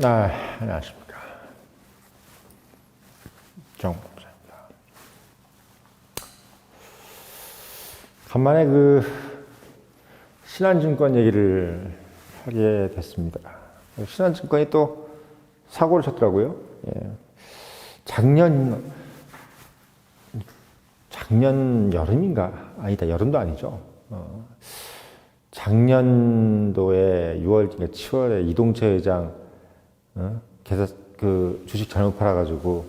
아, 안녕하십니까. 정부장입니다. 간만에 그 신한증권 얘기를 하게 됐습니다. 신한증권이 또 사고를 쳤더라고요. 예. 작년 작년 여름인가 아니다 여름도 아니죠. 어, 작년도에 6월, 그러니까 7월에 이동채 회장 어? 계사 그 주식 잘못 팔아가지고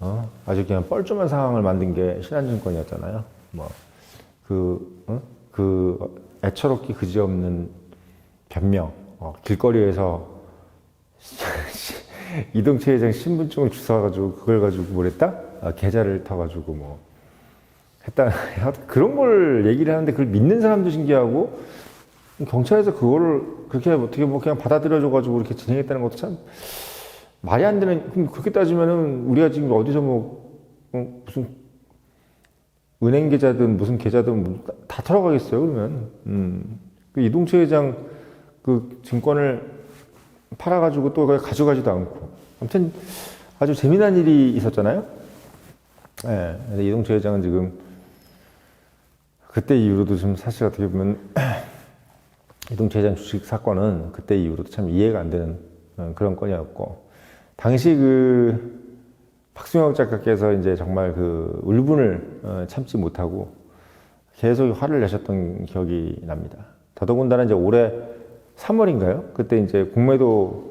어? 아주 그냥 뻘쭘한 상황을 만든 게 신한증권이었잖아요. 뭐그 어? 그 애처롭기 그지없는 변명, 어, 길거리에서 이동채 회장 신분증을 주워가지고 그걸 가지고 뭘 했다? 아, 계좌를 터가지고 뭐 했다. 그런 걸 얘기를 하는데 그걸 믿는 사람도 신기하고 경찰에서 그거를 그렇게 어떻게 뭐 그냥 받아들여줘가지고 이렇게 진행했다는 것도 참 말이 안 되는. 그렇게 따지면은 우리가 지금 어디서 뭐 어, 무슨 은행 계좌든 무슨 계좌든 뭐 다 털어가겠어요 그러면. 음. 그 이동채 회장 그 증권을 팔아가지고 또 가져가지도 않고. 아무튼 아주 재미난 일이 있었잖아요. 예. 네, 이동채 회장은 지금 그때 이후로도 좀 사실 어떻게 보면 이동채 회장 주식 사건은 그때 이후로도 참 이해가 안 되는 어, 그런 건이었고 당시 그 박수영 작가께서 이제 정말 그 울분을 어, 참지 못하고 계속 화를 내셨던 기억이 납니다. 더더군다나 이제 올해 3월인가요? 그때 이제 공매도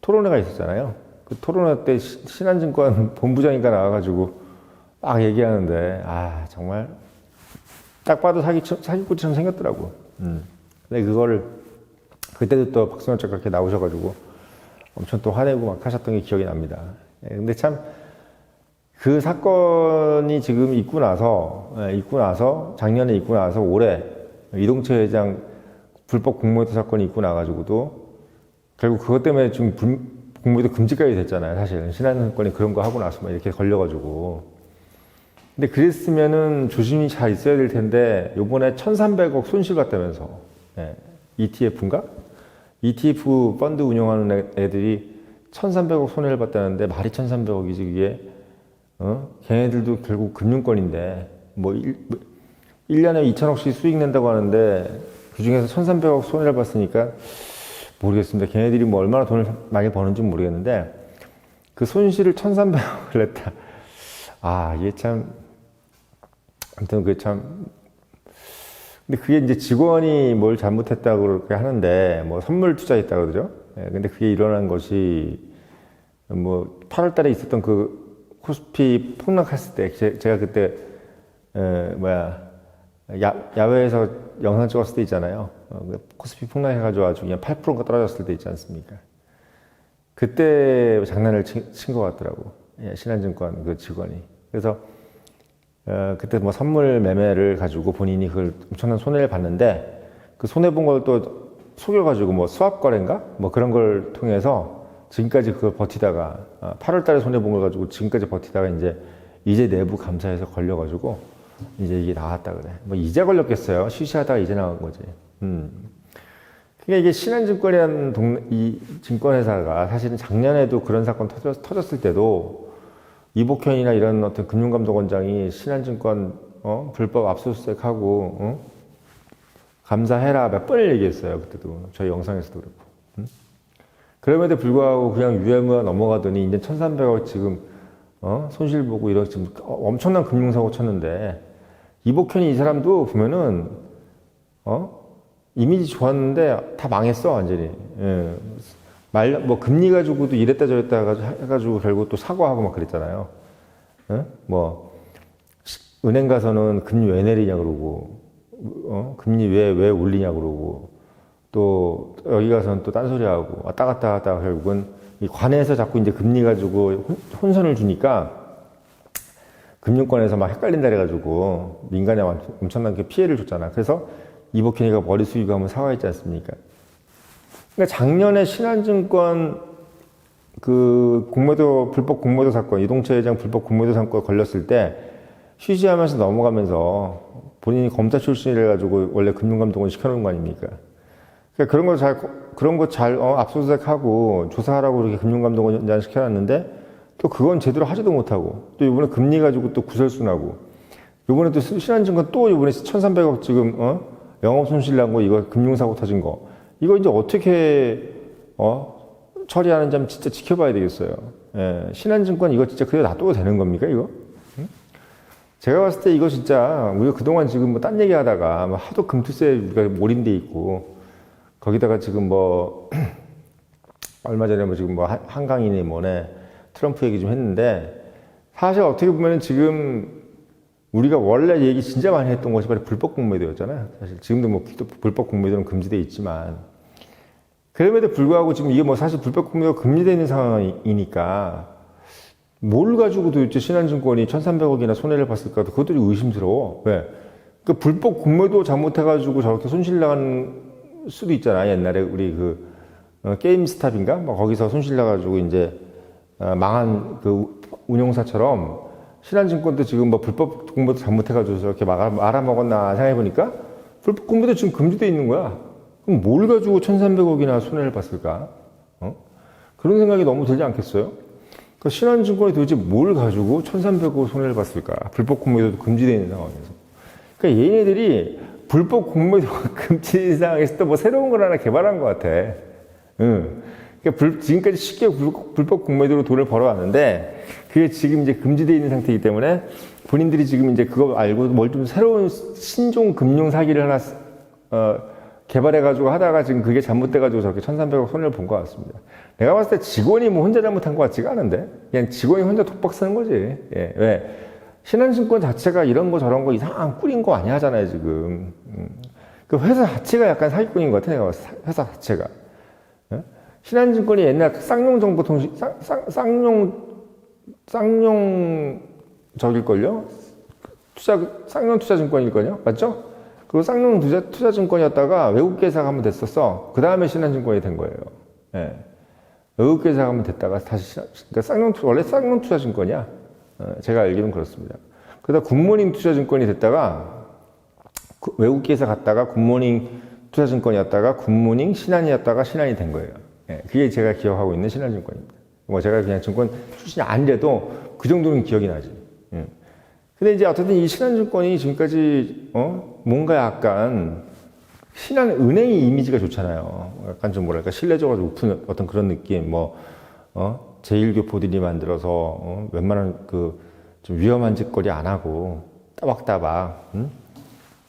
토론회가 있었잖아요. 그 토론회 때 시- 신한증권 본부장인가 나와가지고 막 얘기하는데 아 정말 딱 봐도 사기 사기꾼처럼 생겼더라고. 음. 근데 그거를 그때도 또 박승환 작가께 나오셔가지고 엄청 또 화내고 막 하셨던 게 기억이 납니다. 예, 근데 참 그 사건이 지금 있고 나서 예, 있고 나서 작년에 있고 나서 올해 이동채 회장 불법 공모도 사건이 있고 나가지고도 결국 그것 때문에 지금 불- 공모도 금지까지 됐잖아요. 사실 신한증권이 그런 거 하고 나서 막 이렇게 걸려가지고 근데 그랬으면은 조심히 잘 있어야 될 텐데 요번에 1,300억 손실 봤다면서 예, ETF인가? ETF 펀드 운영하는 애- 애들이 1,300억 손해를 봤다는데 말이 1,300억이지 그게 어? 걔네들도 결국 금융권인데 뭐 1, 년에 2천억씩 수익 낸다고 하는데 그중에서 1,300억 손해를 봤으니까 모르겠습니다. 걔네들이 뭐 얼마나 돈을 많이 버는지 모르겠는데 그 손실을 1,300억을 냈다. 아, 이게 참 아무튼 그게 참 근데 그게 이제 직원이 뭘 잘못했다고 그렇게 하는데 뭐 선물 투자했다 그러죠. 예, 근데 그게 일어난 것이 뭐 8월 달에 있었던 그 코스피 폭락했을 때 제, 제가 그때 에, 뭐야 야, 야외에서 영상 찍었을 때 있잖아요. 어, 그 코스피 폭락해가지고 아주 그냥 8%가 떨어졌을 때 있지 않습니까? 그때 장난을 친 것 같더라고. 예, 신한증권 그 직원이. 그래서 어, 그때 뭐 선물 매매를 가지고 본인이 그걸 엄청난 손해를 봤는데 그 손해 본 걸 또 속여가지고 뭐 수합 거래인가 뭐 그런 걸 통해서 지금까지 그걸 버티다가 8월 달에 손해 본 걸 가지고 지금까지 버티다가 이제 이제 내부 감사에서 걸려가지고 이제 이게 나왔다 그래. 뭐 이제 걸렸겠어요. 쉬쉬하다가 이제 나온 거지. 음. 그러니까 이게 신한증권이라는 동, 이 증권회사가 사실은 작년에도 그런 사건 터졌, 터졌을 때도 이복현이나 이런 어떤 금융감독원장이 신한증권 어? 불법 압수수색하고 어? 감사해라 몇 번을 얘기했어요 그때도 저희 영상에서도 그렇고 음? 그럼에도 불구하고 그냥 유야무야 넘어가더니 이제 1,300억 지금 어? 손실 보고 이런 지금 엄청난 금융사고 쳤는데 이복현이 이 사람도 보면은 어? 이미지 좋았는데 다 망했어 완전히. 예. 말, 뭐 금리 가지고도 이랬다 저랬다 해가지고- 결국 또 사과하고 막 그랬잖아요. 예? 뭐 시- 은행 가서는 금리 왜 내리냐 그러고, 어? 금리 왜 왜 올리냐 그러고, 또 여기 가서는 또 딴소리 하고 왔다 갔다 하다가 결국은 이 관에서 자꾸 이제 금리 가지고 혼- 혼선을 주니까 금융권에서 막 헷갈린다 그래가지고 민간에 완- 엄청난 그 피해를 줬잖아. 그래서 이복현이가 머리 숙이고 한번 사과했지 않습니까? 그러니까 작년에 신한증권 그 공모도 불법 공모도 사건 이동채 회장 불법 공모도 사건 걸렸을 때 휴지하면서 넘어가면서 본인이 검사 출신이라 가지고 원래 금융감독원 시켜놓은 거 아닙니까? 그러니까 그런 거 잘, 그런 거 잘, 어, 압수수색하고 조사하라고 이렇게 금융감독원장 시켜놨는데 또 그건 제대로 하지도 못하고 또 이번에 금리 가지고 또 구설수나고 이번에 또 신한증권 또 이번에 1,300억 지금, 어? 영업 손실 난 거 이거 금융사고 터진 거 이거 이제 어떻게, 어? 처리하는지 한번 진짜 지켜봐야 되겠어요. 예, 신한증권 이거 진짜 그냥 놔둬도 되는 겁니까, 이거? 응? 제가 봤을 때 이거 진짜 우리가 그동안 지금 뭐 딴 얘기 하다가 뭐 하도 금투세 우리가 몰입돼 있고 거기다가 지금 뭐 얼마 전에 뭐 지금 뭐 한- 한강이니 뭐네 트럼프 얘기 좀 했는데 사실 어떻게 보면은 지금 우리가 원래 얘기 진짜 많이 했던 것이 바로 불법 공매도였잖아요. 사실 지금도 뭐 불- 불법 공매도는 금지돼 있지만 그럼에도 불구하고 지금 이게 뭐 사실 불법 공매도가 금지되어 있는 상황이니까 뭘 가지고 도대체 신한증권이 1,300억이나 손해를 봤을까? 그것도 좀 의심스러워. 왜? 그 불법 공매도 잘못해가지고 저렇게 손실 나간 수도 있잖아. 옛날에 우리 그 어, 게임스탑인가? 뭐 거기서 손실 나가지고 이제 어, 망한 그 운용사처럼 신한증권도 지금 뭐 불법 공매도 잘못해가지고 저렇게 말아, 말아먹었나 생각해보니까 불법 공매도 지금 금지돼 있는 거야. 그럼 뭘 가지고 1,300억이나 손해를 봤을까? 어? 그런 생각이 너무 들지 않겠어요? 그 신한증권이 도대체 뭘 가지고 1,300억 손해를 봤을까? 불법 공매도도 금지되어 있는 상황에서. 그러니까 얘네들이 불법 공매도가 금지된 상황에서 또 뭐 새로운 걸 하나 개발한 것 같아. 응. 그러니까 불- 지금까지 쉽게 불, 불법 공매도로 돈을 벌어왔는데 그게 지금 이제 금지되어 있는 상태이기 때문에 본인들이 지금 이제 그거 알고 뭘 좀 새로운 신종 금융 사기를 하나 어, 개발해가지고 하다가 지금 그게 잘못돼가지고 저렇게 1,300억 손해를 본 것 같습니다. 내가 봤을 때 직원이 뭐 혼자 잘못한 것 같지가 않은데 그냥 직원이 혼자 독박 쓰는 거지. 예, 왜? 신한증권 자체가 이런 거 저런 거 이상한 꾸린 거 아니야 하잖아요 지금. 음. 그 회사 자체가 약간 사기꾼인 것 같아 내가 봤을 때 회사 자체가. 예? 신한증권이 옛날 쌍용 정보통신 쌍, 쌍, 쌍용 쌍용 저길걸요? 투자 쌍용 투자증권일걸요? 맞죠? 그 쌍용 투자, 투자증권이었다가 외국 계사가 한번 됐었어. 그 다음에 신한증권이 된 거예요. 예. 외국 계사가 한번 됐다가 다시 그러니까 쌍용 투- 원래 쌍용 투자증권이야. 어, 제가 알기로는 그렇습니다. 그러다 굿모닝 투자증권이 됐다가 그 외국 계사 갔다가 굿모닝 투자증권이었다가 굿모닝 신한이었다가 신한이 된 거예요. 예, 그게 제가 기억하고 있는 신한증권입니다. 뭐 제가 그냥 증권 출신이 아니래도 그 정도는 기억이 나지. 예. 근데 이제 어쨌든 이 신한증권이 지금까지 어 뭔가 약간 신한 은행의 이미지가 좋잖아요. 약간 좀 뭐랄까 신뢰도가 높은 어떤 그런 느낌. 뭐어 제일교포들이 만들어서 어? 웬만한 그 좀 위험한 짓거리 안 하고 따박따박 응?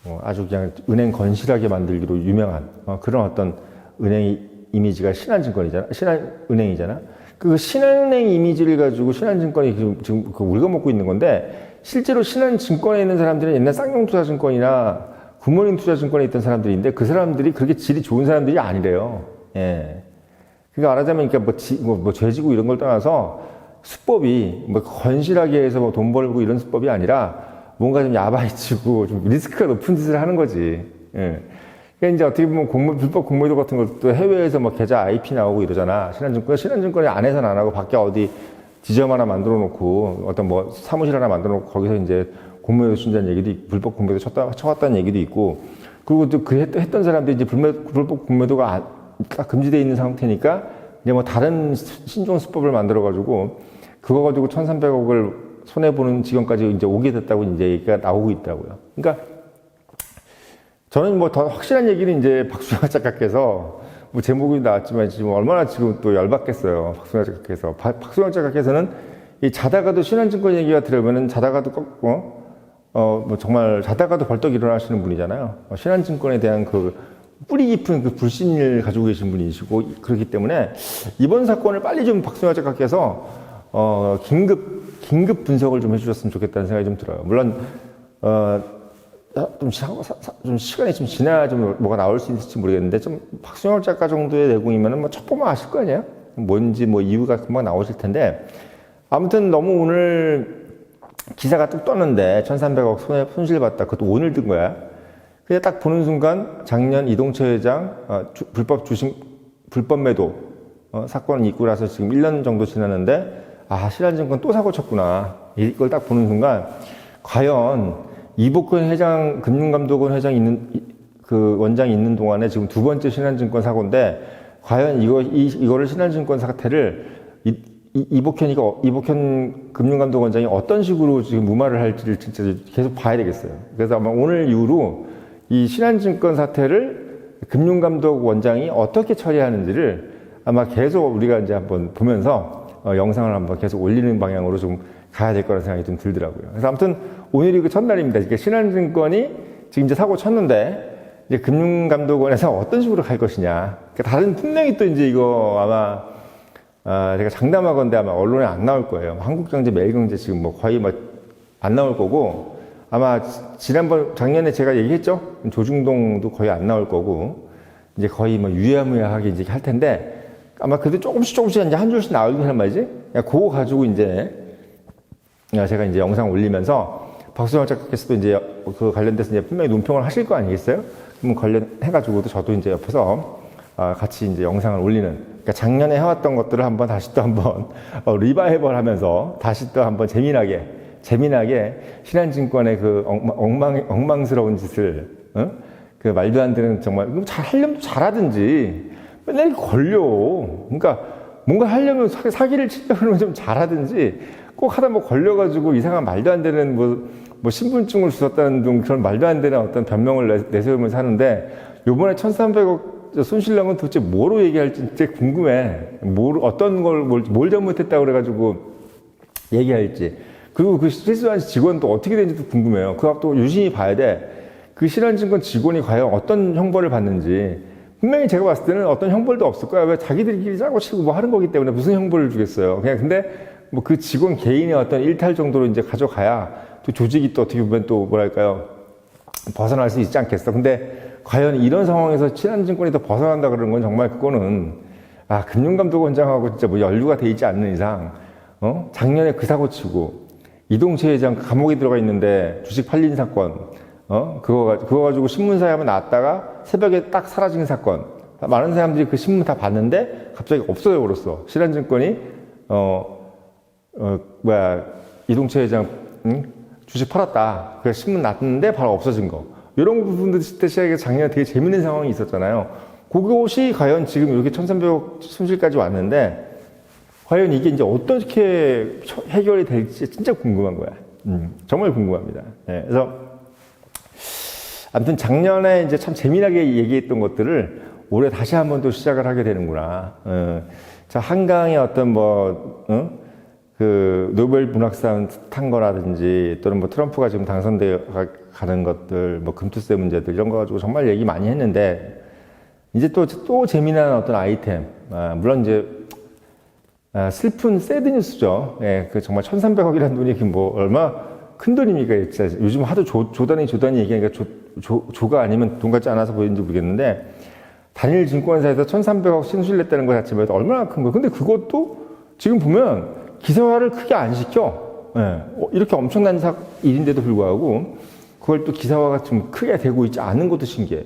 어, 아주 그냥 은행 건실하게 만들기로 유명한 어, 그런 어떤 은행 이미지가 신한증권이잖아. 신한은행이잖아. 그 신한은행 이미지를 가지고 신한증권이 지금, 지금 그 우리가 먹고 있는 건데 실제로 신한증권에 있는 사람들은 옛날 쌍용투자증권이나 굿모닝 투자증권에 있던 사람들인데 그 사람들이 그렇게 질이 좋은 사람들이 아니래요. 예. 그러니까 말하자면 그러니까 뭐, 지, 뭐, 뭐 죄지고 이런 걸 떠나서 수법이 뭐 건실하게 해서 뭐 돈 벌고 이런 수법이 아니라 뭔가 좀 야바이치고 좀 리스크가 높은 짓을 하는 거지. 예. 그러니까 이제 어떻게 보면 공모, 불법 공모도 같은 것도 해외에서 뭐 계좌 IP 나오고 이러잖아. 신한증권, 신한증권이 안에서는 안 하고 밖에 어디 지점 하나 만들어 놓고 어떤 뭐 사무실 하나 만들어 놓고 거기서 이제 공모도 준다는 얘기도 있고 불법 공모도 쳤다, 쳐왔다는 얘기도 있고 그리고 또 그 했던 사람들이 이제 불법, 불법 공모도가 안- 딱 금지되어 있는 상태니까 이제 뭐 다른 신종 수법을 만들어 가지고 그거 가지고 1,300억을 손해 보는 지경까지 이제 오게 됐다고 이제 얘기가 나오고 있더라고요. 그러니까 저는 뭐 더 확실한 얘기는 이제 박수영 작가께서 뭐 제목이 나왔지만 지금 얼마나 지금 또 열받겠어요. 박수영 작가께서. 바- 박수영 작가께서는 이 자다가도 신한증권 얘기가 들으면은 자다가도 꼭, 어, 어, 뭐 정말 자다가도 벌떡 일어나시는 분이잖아요. 어, 신한증권에 대한 그 뿌리 깊은 그 불신을 가지고 계신 분이시고 그렇기 때문에 이번 사건을 빨리 좀 박수영 작가께서 어, 긴급, 긴급 분석을 좀 해주셨으면 좋겠다는 생각이 좀 들어요. 물론, 어, 좀, 시, 좀 시간이 좀 지나야 좀 뭐가 나올 수 있을지 모르겠는데 좀 박수영 작가 정도의 내공이면은 뭐첫 보면 아실 거 아니에요? 뭔지 뭐 이유가 금방 나오실 텐데 아무튼 너무 오늘 기사가 뚝 떴는데 1,300억 손해 손실 봤다. 그것도 오늘 뜬 거야. 그냥 딱 보는 순간 작년 이동철 회장 어, 주- 불법 주식 불법 매도 어, 사건 있고 나서 지금 1년 정도 지났는데 아 신한증권 또 사고 쳤구나. 이걸 딱 보는 순간 과연 이복근 회장 금융감독원 회장 있는 이- 그 원장이 있는 동안에 지금 두 번째 신한증권 사고인데 과연 이거 이, 이거를 신한증권 사태를 이, 이, 이복현이가 어- 이복현 금융감독 원장이 어떤 식으로 지금 무마를 할지를 진짜 계속 봐야 되겠어요. 그래서 아마 오늘 이후로 이 신한증권 사태를 금융감독 원장이 어떻게 처리하는지를 아마 계속 우리가 이제 한번 보면서 어, 영상을 한번 계속 올리는 방향으로 좀 가야 될 거라는 생각이 좀 들더라고요. 그래서 아무튼 오늘 이 그 첫날입니다. 이게 신한증권이 지금 이제 사고 쳤는데 이제 금융감독원에서 어떤 식으로 갈 것이냐. 그러니까 다른 분명히 또 이제 이거 아마 아, 제가 장담하건대 아마 언론에 안 나올 거예요. 한국경제, 매일경제 지금 뭐 거의 뭐 안 나올 거고 아마 지- 지난번 작년에 제가 얘기했죠. 조중동도 거의 안 나올 거고 이제 거의 뭐 유야무야하게 이제 할 텐데 아마 그래도 조금씩 조금씩 이제 한 줄씩 나오긴 한 말이지. 그거 가지고 이제 제가 이제 영상 올리면서 박수영 작가께서도 이제 그 관련돼서 이제 분명히 논평을 하실 거 아니겠어요? 그럼 관련해가지고도 저도 이제 옆에서 아, 같이 이제 영상을 올리는. 그러니까 작년에 해왔던 것들을 한번 다시 또 한번 어, 리바이벌 하면서 다시 또 한번 재미나게, 재미나게 신한증권의 그 엉망, 엉망, 엉망스러운 짓을, 어? 그 말도 안 되는 정말, 잘 하려면 또 잘하든지 맨날 걸려. 그러니까 뭔가 하려면 사- 사기를 치려고 그러면 좀 잘하든지 꼭 하다 뭐 걸려가지고 이상한 말도 안 되는 뭐, 뭐 신분증을 주셨다는 등 그런 말도 안 되는 어떤 변명을 내, 내세우면서 하는데 요번에 1300억 손실량은 도대체 뭐로 얘기할지 진짜 궁금해. 뭘, 어떤 걸, 뭘, 뭘 잘못했다고 그래가지고 얘기할지. 그리고 그 실수한 직원도 어떻게 되는지도 궁금해요. 그거 또 유심히 봐야 돼. 그 신한증권 직원이 과연 어떤 형벌을 받는지. 분명히 제가 봤을 때는 어떤 형벌도 없을 거야. 왜 자기들끼리 짜고 치고 뭐 하는 거기 때문에 무슨 형벌을 주겠어요. 그냥 근데 뭐 그 직원 개인의 어떤 일탈 정도로 이제 가져가야 또 조직이 또 어떻게 보면 또 뭐랄까요. 벗어날 수 있지 않겠어. 근데 과연 이런 상황에서 신한증권이 더 벗어난다 그러는 건 정말 그거는 아 금융감독원장하고 진짜 뭐 연루가 돼 있지 않는 이상 어 작년에 그 사고 치고 이동채 회장 감옥에 들어가 있는데 주식 팔린 사건 어 그거 가 그거 가지고 신문사에 한번 나왔다가 새벽에 딱 사라진 사건 많은 사람들이 그 신문 다 봤는데 갑자기 없어져 버렸어 신한증권이 어 어, 뭐야, 이동채 회장, 응? 주식 팔았다. 그래서 신문 났는데 바로 없어진 거. 이런 부분들 시작에 작년에 되게 재밌는 상황이 있었잖아요. 그것이 과연 지금 이렇게 1300억 손실까지 왔는데, 과연 이게 이제 어떻게 처- 해결이 될지 진짜 궁금한 거야. 음, 정말 궁금합니다. 예, 그래서, 아무튼 작년에 이제 참 재미나게 얘기했던 것들을 올해 다시 한번 또 시작을 하게 되는구나. 어, 자, 한강의 어떤 뭐, 어? 그 노벨 문학상 탄 거라든지 또는 뭐 트럼프가 지금 당선돼 가- 가는 것들, 뭐 금투세 문제들 이런 거 가지고 정말 얘기 많이 했는데 이제 또, 또 재미난 어떤 아이템. 아, 물론 이제 아, 슬픈 새드 뉴스죠. 예, 그 정말 1,300억이라는 돈이 그뭐 얼마 큰 돈입니까? 진짜 요즘 하도 조, 조단위 조단위 얘기하니까 조, 조, 조가 아니면 돈 같지 않아서 보이는지 모르겠는데 단일 증권사에서 1,300억 신술냈다는 것 자체가 얼마나 큰 거. 근데 그것도 지금 보면 기사화를 크게 안 시켜. 예, 어, 이렇게 엄청난 사, 일인데도 불구하고 그걸 또 기사화가 좀 크게 되고 있지 않은 것도 신기해.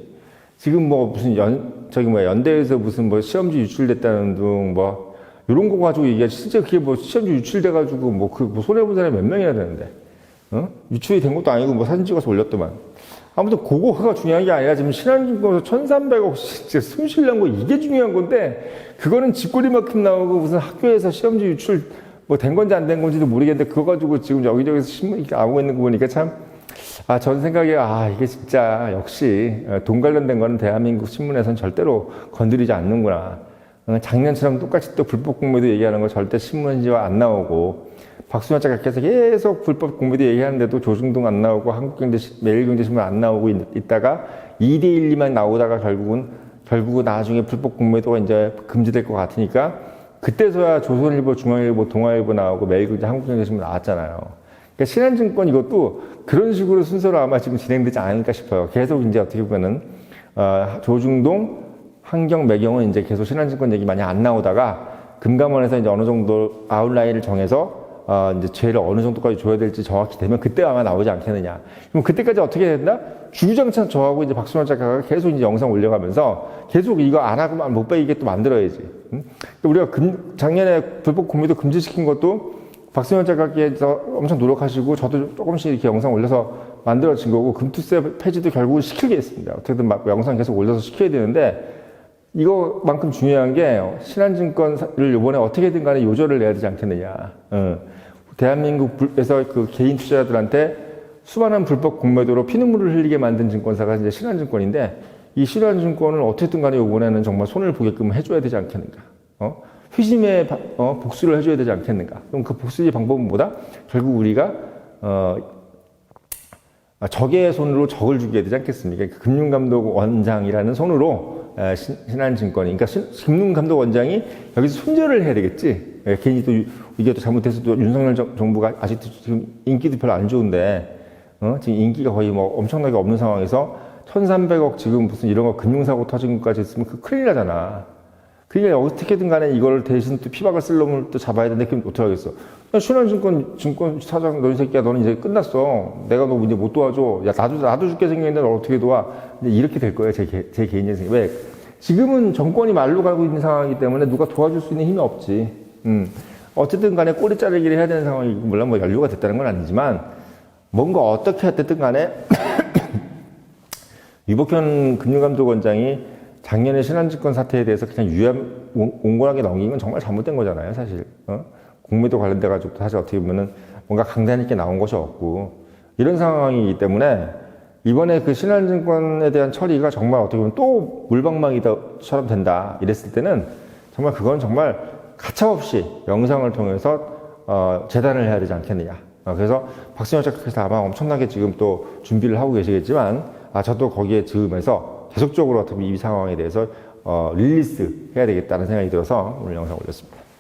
지금 뭐 무슨 연, 저기 뭐야, 연대에서 무슨 뭐 시험지 유출됐다는 등 뭐, 이런 거 가지고 얘기하지. 진짜 그게 뭐 시험지 유출돼가지고 뭐 그 뭐 손해본 사람이 몇 명이나 되는데. 어? 유출이 된 것도 아니고 뭐 사진 찍어서 올렸더만. 아무튼 그거가 중요한 게 아니라 지금 신한증권에서 1,300억 진짜 손실난 거 이게 중요한 건데 그거는 쥐꼬리만큼 나오고 무슨 학교에서 시험지 유출 뭐 된 건지 안 된 건지도 모르겠는데 그거 가지고 지금 여기저기서 신문 이렇게 나오고 있는 거 보니까 참 아, 전 생각에, 아, 이게 진짜, 역시, 어, 돈 관련된 거는 대한민국 신문에선 절대로 건드리지 않는구나. 어, 작년처럼 똑같이 또 불법 공모도 얘기하는 거 절대 신문지와 안 나오고, 박수현 작가께서 계속 불법 공모도 얘기하는데도 조중동 안 나오고, 한국경제, 매일경제신문 안 나오고 있, 있다가, 2대1만 나오다가 결국은, 결국은 나중에 불법 공모도가 이제 금지될 것 같으니까, 그때서야 조선일보, 중앙일보, 동아일보 나오고, 매일경제, 한국경제신문 나왔잖아요. 그러니까 신한증권 이것도 그런 식으로 순서로 아마 지금 진행되지 않을까 싶어요. 계속 이제 어떻게 보면은 어, 조중동, 환경, 매경은 이제 계속 신한증권 얘기 많이 안 나오다가 금감원에서 이제 어느 정도 아웃라인을 정해서 어, 이제 죄를 어느 정도까지 줘야 될지 정확히 되면 그때 아마 나오지 않겠느냐. 그럼 그때까지 어떻게 된다? 주구장창 저하고 이제 박수환 작가가 계속 이제 영상 올려가면서 계속 이거 안 하고 못 빼이게 또 만들어야지. 응? 우리가 금, 작년에 불법 공미도 금지시킨 것도 박승현 작가께서 엄청 노력하시고 저도 조금씩 이렇게 영상 올려서 만들어진 거고 금투세 폐지도 결국은 시키겠습니다. 어떻게든 막 영상 계속 올려서 시켜야 되는데 이거만큼 중요한 게 신한증권을 이번에 어떻게든 간에 요절을 내야 되지 않겠느냐. 어. 대한민국에서 그 개인 투자자들한테 수많은 불법 공매도로 피눈물을 흘리게 만든 증권사가 이제 신한증권인데 이 신한증권을 어떻게든 간에 이번에는 정말 손을 보게끔 해줘야 되지 않겠는가. 어? 회심의 바- 어, 복수를 해줘야 되지 않겠는가. 그럼 그 복수의 방법은 뭐다? 결국 우리가 어, 아, 적의 손으로 적을 죽여야 되지 않겠습니까? 그 금융감독 원장이라는 손으로 신한증권이, 그러니까 신- 금융감독 원장이 여기서 손절을 해야 되겠지. 예, 괜히 또 유- 이게 또 잘못해서 또 윤석열 정- 정부가 아직도 지금 인기도 별로 안 좋은데, 어? 지금 인기가 거의 뭐 엄청나게 없는 상황에서 1,300억 지금 무슨 이런 거 금융사고 터진 것까지 있으면 그 큰일 나잖아. 그러니까 어떻게든 간에 이걸 대신 또 피박을 쓸 놈을 또 잡아야 되는데 그럼 어떻게 하겠어? 야, 신한증권 증권 사장 너희 새끼야 너는 이제 끝났어. 내가 너 이제 못 도와줘. 야 나도 나도 죽게 생겼는데 너 어떻게 도와? 이렇게 될 거예요 제, 개- 제 개인 인생. 왜? 지금은 정권이 말로 가고 있는 상황이기 때문에 누가 도와줄 수 있는 힘이 없지. 음. 어쨌든 간에 꼬리 자르기를 해야 되는 상황이고 물론 뭐 연료가 됐다는 건 아니지만 뭔가 어떻게 했든 간에 유복현 금융감독원장이 작년에 신한증권 사태에 대해서 그냥 옹- 옹골하게 넘긴 건 정말 잘못된 거잖아요, 사실. 어? 공매도 관련돼 가지고 사실 어떻게 보면은 뭔가 강단 있게 나온 것이 없고 이런 상황이기 때문에 이번에 그 신한증권에 대한 처리가 정말 어떻게 보면 또 물방망이처럼 된다 이랬을 때는 정말 그건 정말 가차없이 영상을 통해서 어, 재단을 해야 되지 않겠느냐. 어, 그래서 박승현 작가께서 아마 엄청나게 지금 또 준비를 하고 계시겠지만, 아, 저도 거기에 즈음해서 계속적으로 어떻게 이 상황에 대해서 어, 릴리스 해야 되겠다는 생각이 들어서 오늘 영상 올렸습니다.